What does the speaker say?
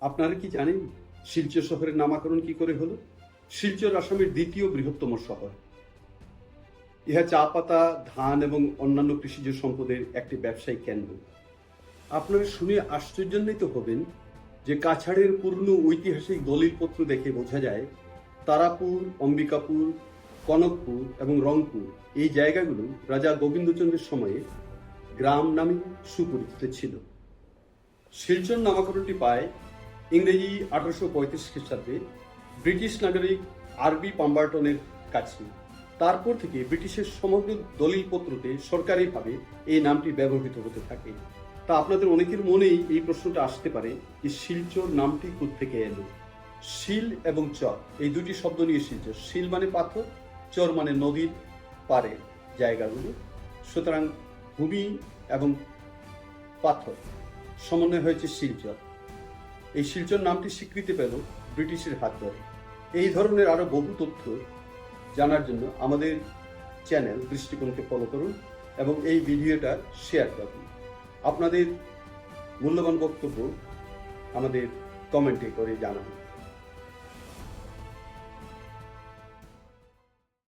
আপনারা কি জানেন শিলচর শহরের নামাকরণ কি করে হলো? শিলচর আসামের দ্বিতীয় বৃহত্তম শহর। ইহা চা পাতা, ধান এবং অন্যান্য কৃষিজ সম্পদের একটি ব্যবসায়িক কেন্দ্র। আপনারা শুনে আশ্চর্যান্বিত হবেন যে কাছাড়ের পূর্ণ ঐতিহাসিক দলিলপত্র দেখে বোঝা যায় তারাপুর, অম্বিকাপুর, কনকপুর এবং রংপুর এই জায়গাগুলো রাজা গোবিন্দচন্দ্রের সময়ে গ্রাম নামে সুপরিচিত ছিল। শিলচর নামাকরণটি পায় ইংরেজি আঠারোশো পঁয়ত্রিশ খ্রিস্টাব্দে ব্রিটিশ নাগরিক আরবি পাম্বার্টনের কাছে। তারপর থেকে ব্রিটিশের সমগ্র দলিলপত্রতে সরকারিভাবে এই নামটি ব্যবহৃত হতে থাকে। তা আপনাদের অনেকের মনেই এই প্রশ্নটা আসতে পারে যে শিলচর নামটি থেকে এলো? শিল এবং চর এই দুটি শব্দ নিয়ে শিলচর। শিল মানে পাথর, চর মানে নদীর পারে জায়গাগুলো। সুতরাং ভূমি এবং পাথর সমন্বয় হয়েছে শিলচর। এই শিলচর নামটি স্বীকৃতি পেল ব্রিটিশের হাত ধরে। এই ধরনের আরও বহু তথ্য জানার জন্য আমাদের চ্যানেল দৃষ্টিকোণকে ফলো করুন এবং এই ভিডিওটা শেয়ার করুন। আপনাদের মূল্যবান বক্তব্য আমাদের কমেন্টে করে জানান।